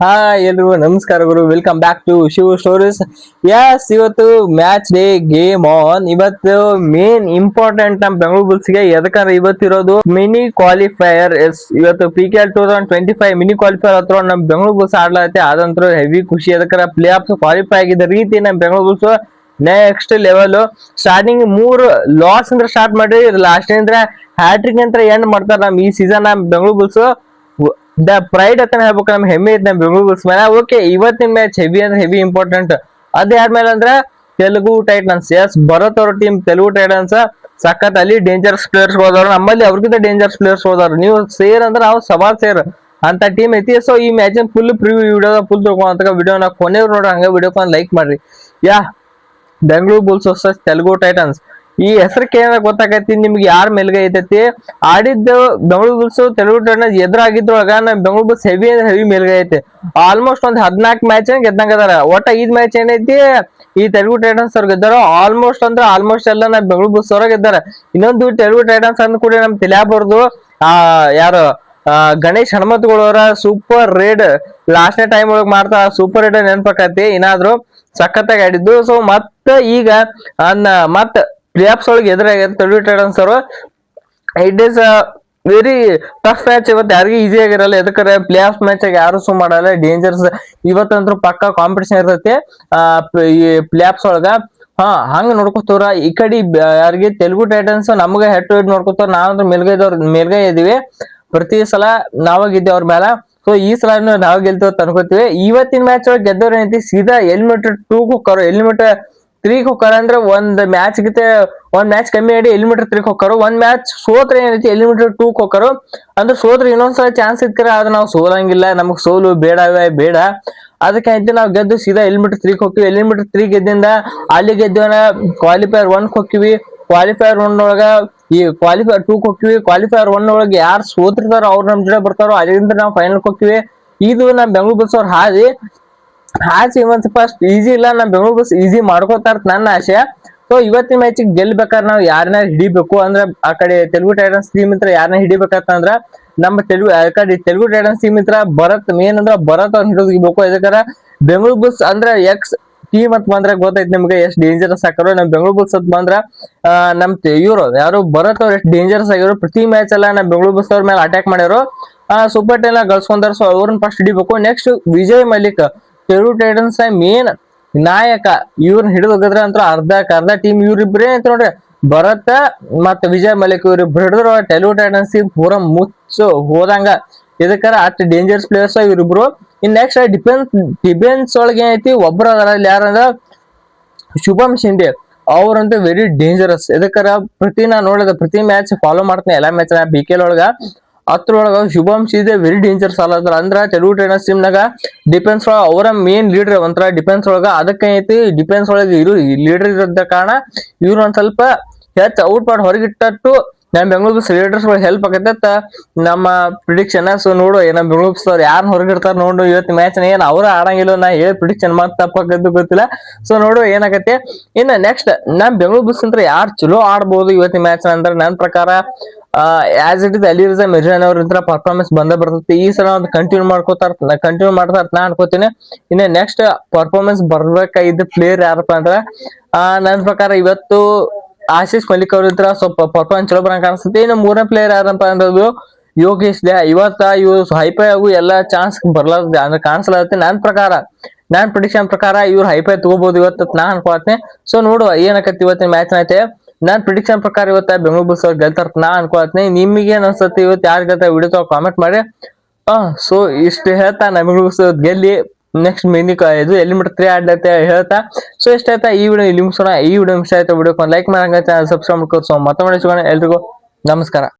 Hi ಎಲ್ರಿಗೂ ನಮಸ್ಕಾರಗಳು welcome back to Shiva stories yes ಇವತ್ತು ಮ್ಯಾಚ್ ಡೇ ಗೇಮ್ ಆನ್ ಇವತ್ತು ಮೇನ್ ಇಂಪಾರ್ಟೆಂಟ್ ನಮ್ಮ ಬೆಂಗಳೂರು ಬುಲ್ಸ್ಗೆ ಯಾಕಂದ್ರೆ ಇವತ್ತಿರೋದು ಮಿನಿ ಕ್ವಾಲಿಫೈಯರ್ ಎಸ್ ಇವತ್ತು P K L two thousand twenty five mini qualifier ಹತ್ರ ನಮ್ಮ ಬೆಂಗಳೂರು ಬುಲ್ಸ್ ಆಡ್ಲೈತೆ ಅದಂತೂ ಹೆವಿ ಖುಷಿ. ಯಾಕಂದ್ರೆ ಪ್ಲೇ ಆಫ್ ಕ್ವಾಲಿಫೈ ಆಗಿದ್ದ ರೀತಿ ನಮ್ Bengaluru bulls next level starting ಮೂರು ಲಾಸ್ ಅಂದ್ರೆ ಸ್ಟಾರ್ಟ್ ಮಾಡಿ ಲಾಸ್ಟ್ ಅಂದ್ರೆ ಹ್ಯಾಟ್ರಿಕ್ ಅಂತ ಎಂಡ್ ಮಾಡ್ತಾರೆ. ನಮ್ ಈ ಸೀಸನ್ ನಮ್ ಬೆಂಗಳೂರು ಬುಲ್ಸ್ ದ ಪ್ರೈಡ್ ಅಂತ ಹೇಳ್ಬೇಕು ನಮ್ ಹೆಮ್ಮೆ ಐತೆ ನಮ್ ಬೆಂಗಳೂರು ಬುಲ್ಸ್ ಮೇಲೆ ಓಕೆ ಇವತ್ತಿನ ಮ್ಯಾಚ್ ಹೆವಿ ಅಂದ್ರೆ ಹೆವಿ ಇಂಪಾರ್ಟೆಂಟ್ ಅದ್ ಯಾರ್ಮೇಲೆ ಅಂದ್ರೆ ತೆಲುಗು ಟೈಟನ್ಸ್ ಎಸ್ ಭರತ್ ಅವ್ರ ಟೀಮ್ ತೆಲುಗು ಟೈಟನ್ಸ್ ಸಖತ್ ಅಲ್ಲಿ ಡೇಂಜರ್ಸ್ ಪ್ಲೇಯರ್ಸ್ ಹೋದವ್ರು. ನಮ್ಮಲ್ಲಿ ಅವ್ರಿಗಿಂತ ಡೇಂಜರ್ಸ್ ಪ್ಲೇಯರ್ಸ್ ಹೋದವ್ರು. ನೀವು ಸೇರ್ ಅಂದ್ರೆ ನಾವು ಸವಾಲ್ ಸೇರ್. ಅಂತ ಟೀಮ್ ಐತಿ. ಸೊ ಈ match full preview video full ತಿಳ್ಕೊಂತ ವಿಡಿಯೋನ ಕೊನೆಯವ್ರು ನೋಡ್ರಿ, ಹಂಗ ವಿಡಿಯೋಕೊಂದ್ ಲೈಕ್ ಮಾಡ್ರಿ. ಯಾ Bengaluru Bulls versus Telugu Titans ಈ ಹೆಸರು ಕೇಳಿದಾಗ ಗೊತ್ತಾಗೈತಿ, ನಿಮ್ಗೆ ಯಾರ ಮೇಲ್ಗೈ ಐತೈತಿ? ಆಡಿದ್ದು ಬೆಂಗಳೂರು ಬುಲ್ಸ್, ತೆಲುಗು ಟೈಟನ್ಸ್ ಎದುರಾಗಿದ್ರೊಳಗ ನಮ್ ಬೆಂಗಳೂರು ಬುಲ್ಸ್ ಹೆವಿ ಹೆವಿ ಮೇಲ್ಗೈ ಐತಿ. ಆಲ್ಮೋಸ್ಟ್ ಒಂದ್ ಹದಿನಾಲ್ಕು ಮ್ಯಾಚ್ ಗೆದ್ದಂಗ ಅದಾರ. ಒಟ್ಟ ಐದ್ ಮ್ಯಾಚ್ ಏನೈತಿ, ಈ ತೆಲುಗು ಟೈಟನ್ಸ್ ಅವ್ರು ಗೆದ್ದಾರ ಆಲ್ಮೋಸ್ಟ್ ಅಂದ್ರೆ ಆಲ್ಮೋಸ್ಟ್ ಎಲ್ಲ ನಮ್ ಬೆಂಗಳೂರು ಬುಲ್ಸ್ ಅವ್ರ ಗೆದ್ದಾರ ಇನ್ನೊಂದು ತೆಲುಗು ಟೈಟನ್ಸ್ ಅಂದ್ ಕೂಡ ನಮ್ ತಿಳಿಯಾಬಾರ್ದು ಆ, ಯಾರು ಗಣೇಶ್ ಹನುಮಂತಗಳವರ ಸೂಪರ್ ರೇಡ್ ಲಾಸ್ಟ್ನೇ ಟೈಮ್ ಒಳಗೆ ಮಾಡ್ತಾ ಸೂಪರ್ ರೇಡ್ ನೆನ್ಪಕತಿ ಏನಾದ್ರು ಸಖತ್ತಾಗಿ ಆಡಿದ್ದು. ಸೊ ಮತ್ತ ಈಗ, ಅನ್ನ ಮತ್ ಪ್ಲೇಆಫ್ಸ್ ಒಳಗೆ ಎದುರಾಗ್ಯಾರ ತೆಲುಗು ಟೈಟನ್ಸ್ ಅವರು it is very tough match ಇವತ್ತು ಯಾರಿಗೂ ಈಸಿ ಆಗಿರಲ್ಲ. ಯಾಕಂದ್ರೆ ಪ್ಲೇ ಆಫ್ ಮ್ಯಾಚ್ ಯಾರು ಸು ಮಾಡಲ್ಲ. ಡೇಂಜರ್ಸ್ ಇವತ್ತಂತೂ ಪಕ್ಕ ಕಾಂಪಿಟೇಷನ್ ಇರ್ತೈತಿ. ಈ ಪ್ಲೇ ಆಫ್ಸ್ ಒಳಗ. ಹಾ, ಹಂಗ ನೋಡ್ಕೋತಾರ ಈ ಕಡೆ ಯಾರಿಗೆ ತೆಲುಗು ಟೈಟನ್ಸ್ ನಮ್ಗ ಹೆಡ್ ಟು ಹೆಡ್ ನೋಡ್ಕೋತಾರ ನಾವಂದ್ರೆ ಮೇಲ್ಗೈದವ್ರ ಮೇಲ್ಗೈ ಇದೀವಿ. ಪ್ರತಿ ಸಲ ನಾವಾಗಿದ್ದೆ ಗೆದ್ದೆ ಅವ್ರ ಮೇಲೆ ಸೊ ಈ ಸಲ ನಾವ್ ಗೆಲ್ತೇವೆ ಅನ್ಕೋತೀವಿ. ಇವತ್ತಿನ ಮ್ಯಾಚ್ ಒಳಗೆ ಗೆದ್ದವ್ರ ಏನೈತಿ? ಸೀದಾ ಎಲಿಮಿನೇಟರ್ ಟೂ ಹೋಗ್ತಾರ ಎಲಿಮಿನೇಟರ್ ತ್ರೀ ಹೋಗ್ತಾರ ಅಂದ್ರೆ ಒಂದ್ ಮ್ಯಾಚ್ ಗಿತೆ ಒಂದ್ ಮ್ಯಾಚ್ ಕಮ್ಮಿ ಆಡಿ ಎಲಿಮಿನೇಟರ್ ತ್ರೀಕ್ ಹೊಕ್ಕಾರು ಒಂದ್ ಮ್ಯಾಚ್ ಸೋತ್ರ ಏನೈತಿ ಎಲಿಮಿನೇಟರ್ ಟೂ ಕೊಕ್ಕರು ಅಂದ್ರೆ ಸೋತ್ರ ಇನ್ನೊಂದ್ಸಲ ಚಾನ್ಸ್ ಇದ್ಕರ ಆದ್ರೆ ನಾವು ಸೋಲಂಗಿಲ್ಲ, ನಮಗ್ ಸೋಲು ಬೇಡವೇ ಬೇಡ. ಅದಕ್ಕೆ ಐತಿ ನಾವು ಗೆದ್ದು ಸೀದಾ ಎಲಿಮಿನೇಟರ್ ತ್ರೀಕ್ ಹೋಗ್ತೀವಿ. ಎಲಿಮಿನೇಟರ್ ತ್ರೀ ಗೆದ್ದಿಂದ ಅಲ್ಲಿ ಗೆದ್ದವನ ಕ್ವಾಲಿಫೈಯರ್ ಒನ್ ಹೋಗ್ತೀವಿ. ಕ್ವಾಲಿಫೈಯರ್ ಒನ್ ಒಳಗ ಈ ಕ್ವಾಲಿಫೈಯರ್ ಟೂ ಹೋಗ್ತೀವಿ. ಕ್ವಾಲಿಫೈಯರ್ ಒನ್ ಒಳಗೆ ಯಾರು ಸೋತಿರ್ತಾರೋ ಅವ್ರು ನಮ್ ಜೊತೆ ಬರ್ತಾರೋ, ಅಲ್ಲಿಂದ ನಾವು ಫೈನಲ್ ಹೋಗ್ತೀವಿ. ಇದು ನಮ್ ಬೆಂಗಳೂರು ಬಸ್ ಅವ್ರ ಹಾದಿ. ಹಾಸಿ ಒಂದು ಫಸ್ಟ್ ಈಸಿ ಇಲ್ಲ ನಾನು ಬೆಂಗಳೂರು ಬಸ್ ಈಸಿ ಮಾಡ್ಕೋತಾರ ನನ್ನ ಆಶೆ ಸೊ ಇವತ್ತಿನ ಮ್ಯಾಚ್ ಗೆಲ್ಬೇಕಾದ್ರೆ ನಾವು ಯಾರನ್ನ ಹಿಡಿಬೇಕು? ಅಂದ್ರೆ, ಆ ಕಡೆ ತೆಲುಗು ಟೈಟನ್ಸ್ ಟೀಮ್ ಇತ್ರ ಯಾರನ್ನ ಹಿಡಿಬೇಕಂತಂದ್ರ ನಮ್ಮ ತೆಲುಗು, ಆ ಕಡೆ ತೆಲುಗು ಟೈಟನ್ಸ್ ಟೀಮ್ ಇತ್ರ ಭರತ್ ಮೇನ್ ಅಂದ್ರೆ ಭರತ್ ಹಿಡಿದು ಹಿಡಿದಿಬೇಕು ಯಾಕಂದ್ರೆ ಬೆಂಗಳೂರು ಬಸ್ ಅಂದ್ರೆ ಎಕ್ಸ್ ಟೀಮ್ ಅಂತ ಬಂದ್ರೆ ಗೊತ್ತೈತಿ ನಿಮ್ಗೆ ಎಷ್ಟು ಡೇಂಜರಸ್ ಹಾಕಾರೋ ನಮ್ ಬೆಂಗಳೂರು ಬಸ್ ಅಂತ ಬಂದ್ರ ನಮ್ ಇವರು ಯಾರು ಭರತ್ ಅವ್ರು ಎಷ್ಟು ಡೇಂಜರಸ್ ಆಗಿರೋ ಪ್ರತಿ ಮ್ಯಾಚ್ ಎಲ್ಲ ನಮ್ ಬೆಂಗಳೂರು ಬಸ್ ಅವ್ರ ಮೇಲೆ ಅಟ್ಯಾಕ್ ಮಾಡ್ಯಾರು ಸೂಪರ್ ಟೆನ್ ಗಳಿಸ್ಕೊಂಡಾರ. ಸೊ ಅವ್ರನ್ನ ಫಸ್ಟ್ ಹಿಡಿಬೇಕು. Next Vijay Mallik Telugu titans main ನಾಯಕ ಇವ್ರನ್ನ ಹಿಡಿದೋಗಿದ್ರೆ ಅಂತ ಅರ್ಧಕ್ ಅರ್ಧ ಟೀಮ್ ಇವ್ರಿಬ್ರೇ ಅಂತ ನೋಡ್ರಿ. ಭರತ ಮತ್ತ ವಿಜಯ್ ಮಲಿಕ್ ಇವ್ರಿಬ್ರು ಹಿಡಿದ್ರು ಟೆಲು ಟೈಟನ್ಸ್ ಪೂರ ಮುಚ್ಚು ಹೋದಂಗ. ಇದಕ್ಕಾರ ಅಷ್ಟು ಡೇಂಜರ್ಸ್ ಪ್ಲೇಯರ್ಸ್ ಇವ್ರಿಬ್ರು. ಇನ್ ನೆಕ್ಸ್ಟ್ ಡಿಫೆನ್ಸ್ ಡಿಫೆನ್ಸ್ ಒಳಗೆ ಏನೈತಿ ಒಬ್ರು ಅದಾರ ಅಲ್ಲಿ ಯಾರಂದ್ರ ಶುಭಮ್ ಶಿಂದೆ ಅವ್ರಂತೂ ವೆರಿ ಡೇಂಜರಸ್ ಇದಕ್ಕರ ಪ್ರತಿ ನಾ ನೋಡಿದ ಪ್ರತಿ ಮ್ಯಾಚ್ ಫಾಲೋ ಮಾಡ್ತೀನಿ ಎಲ್ಲಾ ಮ್ಯಾಚ್ ಬಿ ಕೆಲ್ ಒಳಗ. ಅದ್ರೊಳಗ ಶುಭಾಂಶ ಇದೆ ವೆರಿ ಡೇಂಜರ್ ಸಾಲ ಅದ್ರ ಅಂದ್ರ ತೆಲುಗು ಟ್ರೈನರ್ಸ್ ಟೀಮ್ ನಾಗ ಡಿಫೆನ್ಸ್ ಒಳಗ ಅವರ ಮೇನ್ ಲೀಡರ್ ಒಂಥರ ಡಿಫೆನ್ಸ್ ಒಳಗ ಅದಕ್ಕೆ ಐತಿ. ಡಿಫೆನ್ಸ್ ಒಳಗ ಇರು ಲೀಡರ್ ಇರೋದ ಕಾರಣ ಇವ್ರು ಒಂದ್ ಸ್ವಲ್ಪ ಹೆಚ್ಚು ಔಟ್ ಮಾಡಿ ಹೊರಗಿಟ್ಟಟ್ಟು ನಮ್ಮ ಬೆಂಗಳೂರು ಲೀಡರ್ಸ್ ಹೆಲ್ಪ್ ಆಗತ್ತೆ ನಮ್ಮ ಪ್ರಿಡಿಕ್ಷನ್ ಸೊ ನೋಡು ಏನ ಬೆಂಗಳೂರು ಸರ್ ಯಾರು ಹೊರಗಿರ್ತಾರ ನೋಡು, ಇವತ್ತು ಮ್ಯಾಚ್ ಏನ್ ಅವರು ಆಡಂಗಿಲ್ಲ, ನಾ ಹೇಳಿ ಪ್ರಿಡಿಕ್ಷನ್ ಮಾತ್ರ ತಪ್ಪಾಗದ್ದು ಗೊತ್ತಿಲ್ಲ. ಸೊ ನೋಡು ಏನಾಗತ್ತೆ ಇನ್ನ ನೆಕ್ಸ್ಟ್ ನಮ್ ಬೆಂಗಳೂರು ಬಸ್ ಅಂದ್ರೆ ಯಾರು ಚಲೋ ಆಡ್ಬೋದು ಇವತ್ತಿನ ಮ್ಯಾಚ್ ಅಂದ್ರೆ ನನ್ನ ಪ್ರಕಾರ as it is Alireza Mirzaian ಅವ್ರ ಪರ್ಫಾರ್ಮೆನ್ಸ್ ಬಂದ ಬರ್ತೈತಿ. ಈ ಸಲ ಒಂದು ಕಂಟಿನ್ಯೂ ಮಾಡ್ಕೋತಾರ ಕಂಟಿನ್ಯೂ ಮಾಡ್ತಾರ ನಾ ಅನ್ಕೋತೀನಿ. ಇನ್ನ ನೆಕ್ಸ್ಟ್ ಪರ್ಫಾರ್ಮೆನ್ಸ್ ಬರ್ಬೇಕಾಗಿದ್ದ ಪ್ಲೇಯರ್ ಯಾರಪ್ಪ ಅಂದ್ರ, ಆ ನನ್ನ ಪ್ರಕಾರ ಇವತ್ತು ಆಶೀಶ್ ಮಲ್ಲಿಕ್ ಅವ್ರ ಇದ್ರ ಸ್ವಲ್ಪ ಪರ್ಫಾರ್ಮೆನ್ಸ್ ಚಲೋ ಬರಂಗ್ ಕಾಣಿಸ್ತೈತಿ. ಇನ್ನು ಮೂರನೇ ಪ್ಲೇಯರ್ ಯಾರಪ್ಪ ಅಂದ್ರದು, ಯೋಗೇಶ್ ದೇ ಇವತ್ತ ಇವ್ ಹೈಪೈ ಆಗು ಎಲ್ಲಾ ಚಾನ್ಸ್ ಬರ್ಲಾರ್ದ ಅಂದ್ರೆ ಕಾಣಿಸ್ಲಾಗತ್ತೆ ನನ್ನ ಪ್ರಕಾರ. ನಾನ್ ಪ್ರಿಡಿಕ್ಷನ್ ಪ್ರಕಾರ ಇವ್ರು ಹೈಪೈ ತಗೋಬಹುದು ಇವತ್ತು ನಾ ಅನ್ಕೊಳತ್ತೆ ಸೊ ನೋಡುವ ಏನಕತ್ತಿ ಇವತ್ತಿನ ಮ್ಯಾಚ್ ಐತೆ. ನಾನ್ ಪ್ರಿಡಿಕ್ಷನ್ ಪ್ರಕಾರ ಇವತ್ತ ಬೆಂಗಳೂರು ಬುಲ್ಸ್ ಅವ್ರು ಗೆಲ್ತಾರ ನಾ ಅನ್ಕೊಳತ್ತೆ ನಿಮಗೆ ಏನ್ ಅನ್ಸತ್ತೆ ಇವತ್ತು? ಯಾರು ಗೆಲ್ತಾರೆ? ವಿಡಿಯೋ ಕಾಮೆಂಟ್ ಮಾಡಿ. ಸೊ ಇಷ್ಟು ಹೇಳ್ತಾ ನಾ ಬೆಂಗಳೂರು ಬುಲ್ಸ್ ಗೆಲ್ಲಿ ನೆಕ್ಸ್ಟ್ ಮಿನಿ ಇದು ಎಲಿಮಿನೇಟರ್ ತ್ರೀ ಆಡ್ಲತ್ತೆ ಹೇಳ್ತಾ. ಸೊ ಇಷ್ಟ ಆಯ್ತಾ? ಈ ವಿಡಿಯೋ ಇಲ್ಲಿ ಮುಗಿಸೋಣ ಈ ವಿಡಿಯೋ ಇಷ್ಟ ಆಯ್ತಾ? ವಿಡಿಯೋ ಲೈಕ್ ಮಾಡಂಗ ಸಬ್ಸ್ಕ್ರೈಬ್ ಮಾಡ್ಕೋ ಸೊ ಮತ್ತೊಮ್ಮೆ ಸಿಗೋಣ ಎಲ್ರಿಗೂ ನಮಸ್ಕಾರ.